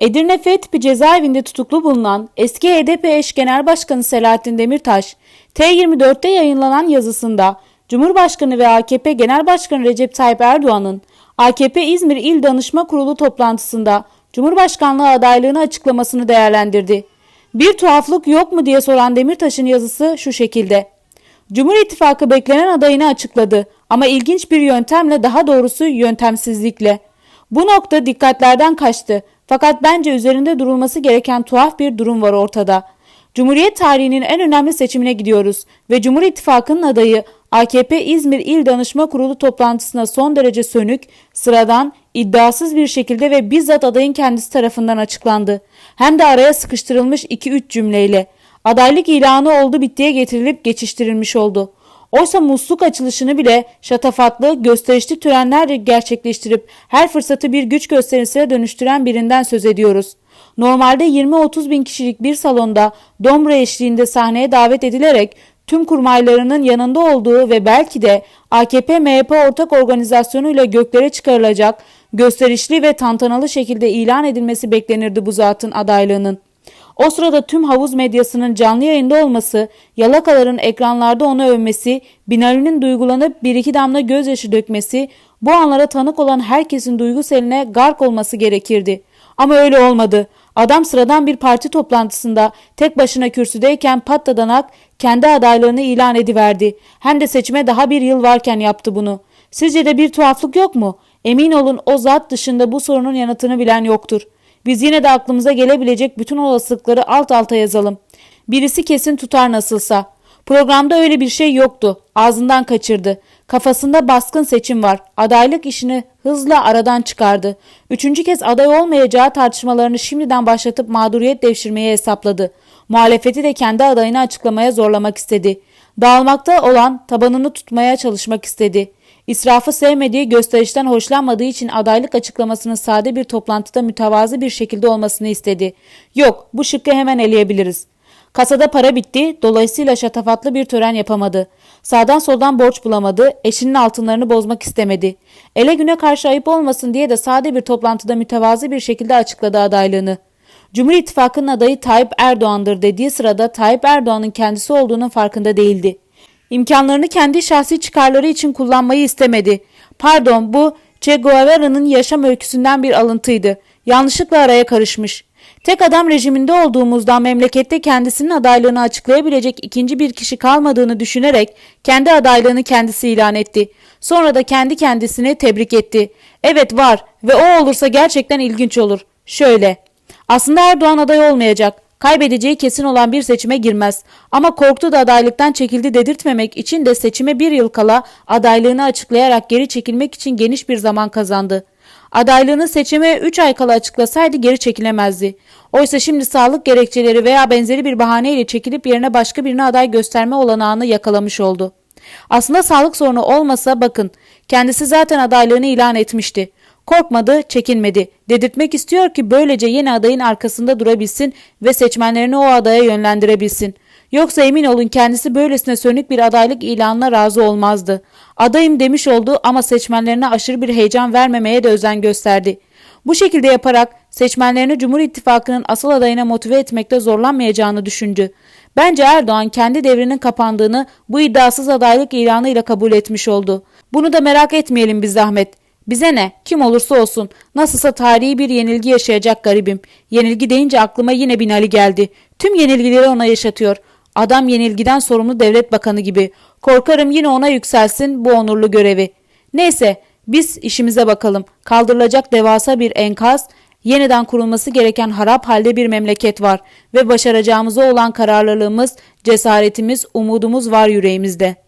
Edirne Fethiye cezaevinde tutuklu bulunan eski HDP eş genel başkanı Selahattin Demirtaş, T24'te yayınlanan yazısında Cumhurbaşkanı ve AKP Genel Başkanı Recep Tayyip Erdoğan'ın AKP İzmir İl Danışma Kurulu toplantısında Cumhurbaşkanlığı adaylığını açıklamasını değerlendirdi. Bir tuhaflık yok mu diye soran Demirtaş'ın yazısı şu şekilde. Cumhur İttifakı beklenen adayını açıkladı ama ilginç bir yöntemle daha doğrusu yöntemsizlikle. Bu nokta dikkatlerden kaçtı fakat bence üzerinde durulması gereken tuhaf bir durum var ortada. Cumhuriyet tarihinin en önemli seçimine gidiyoruz ve Cumhur İttifakı'nın adayı AKP İzmir İl Danışma Kurulu toplantısına son derece sönük, sıradan, iddiasız bir şekilde ve bizzat adayın kendisi tarafından açıklandı. Hem de araya sıkıştırılmış 2-3 cümleyle. Adaylık ilanı oldu bittiye getirilip geçiştirilmiş oldu. Oysa musluk açılışını bile şatafatlı, gösterişli törenlerle gerçekleştirip her fırsatı bir güç gösterisine dönüştüren birinden söz ediyoruz. Normalde 20-30 bin kişilik bir salonda Domra eşliğinde sahneye davet edilerek tüm kurmaylarının yanında olduğu ve belki de AKP-MHP ortak organizasyonuyla göklere çıkarılacak gösterişli ve tantanalı şekilde ilan edilmesi beklenirdi bu zatın adaylığının. O sırada tüm havuz medyasının canlı yayında olması, yalakaların ekranlarda onu övmesi, Binali'nin duygulanıp bir iki damla gözyaşı dökmesi, bu anlara tanık olan herkesin duygu seline gark olması gerekirdi. Ama öyle olmadı. Adam sıradan bir parti toplantısında tek başına kürsüdeyken patladanak kendi adaylığını ilan ediverdi. Hem de seçime daha bir yıl varken yaptı bunu. Sizce de bir tuhaflık yok mu? Emin olun o zat dışında bu sorunun yanıtını bilen yoktur. Biz yine de aklımıza gelebilecek bütün olasılıkları alt alta yazalım. Birisi kesin tutar nasılsa. Programda öyle bir şey yoktu. Ağzından kaçırdı. Kafasında baskın seçim var. Adaylık işini hızla aradan çıkardı. Üçüncü kez aday olmayacağı tartışmalarını şimdiden başlatıp mağduriyet devşirmeye hesapladı. Muhalefeti de kendi adayını açıklamaya zorlamak istedi. Dağılmakta olan tabanını tutmaya çalışmak istedi. İsrafı sevmediği, gösterişten hoşlanmadığı için adaylık açıklamasının sade bir toplantıda mütevazı bir şekilde olmasını istedi. Yok, bu şıkkı hemen eleyebiliriz. Kasada para bitti, dolayısıyla şatafatlı bir tören yapamadı. Sağdan soldan borç bulamadı, eşinin altınlarını bozmak istemedi. Ele güne karşı ayıp olmasın diye de sade bir toplantıda mütevazı bir şekilde açıkladı adaylığını. Cumhur İttifakı'nın adayı Tayyip Erdoğan'dır dediği sırada Tayyip Erdoğan'ın kendisi olduğunun farkında değildi. İmkanlarını kendi şahsi çıkarları için kullanmayı istemedi. Pardon bu Che Guevara'nın yaşam öyküsünden bir alıntıydı. Yanlışlıkla araya karışmış. Tek adam rejiminde olduğumuzdan memlekette kendisinin adaylığını açıklayabilecek ikinci bir kişi kalmadığını düşünerek kendi adaylığını kendisi ilan etti. Sonra da kendi kendisini tebrik etti. Evet var ve o olursa gerçekten ilginç olur. Şöyle. Aslında Erdoğan aday olmayacak. Kaybedeceği kesin olan bir seçime girmez. Ama korktu da adaylıktan çekildi dedirtmemek için de seçime bir yıl kala adaylığını açıklayarak geri çekilmek için geniş bir zaman kazandı. Adaylığını seçime 3 ay kala açıklasaydı geri çekilemezdi. Oysa şimdi sağlık gerekçeleri veya benzeri bir bahaneyle çekilip yerine başka birine aday gösterme olanağını yakalamış oldu. Aslında sağlık sorunu olmasa bakın kendisi zaten adaylığını ilan etmişti. Korkmadı, çekinmedi. Dedirtmek istiyor ki böylece yeni adayın arkasında durabilsin ve seçmenlerini o adaya yönlendirebilsin. Yoksa emin olun kendisi böylesine sönük bir adaylık ilanına razı olmazdı. Adayım demiş oldu ama seçmenlerine aşırı bir heyecan vermemeye de özen gösterdi. Bu şekilde yaparak seçmenlerini Cumhur İttifakı'nın asıl adayına motive etmekte zorlanmayacağını düşündü. Bence Erdoğan kendi devrinin kapandığını bu iddiasız adaylık ilanıyla kabul etmiş oldu. Bunu da merak etmeyelim biz zahmet. Bize ne? Kim olursa olsun. Nasılsa tarihi bir yenilgi yaşayacak garibim. Yenilgi deyince aklıma yine Binali geldi. Tüm yenilgileri ona yaşatıyor. Adam yenilgiden sorumlu devlet bakanı gibi. Korkarım yine ona yükselsin bu onurlu görevi. Neyse biz işimize bakalım. Kaldırılacak devasa bir enkaz, yeniden kurulması gereken harap halde bir memleket var ve başaracağımıza olan kararlılığımız, cesaretimiz, umudumuz var yüreğimizde.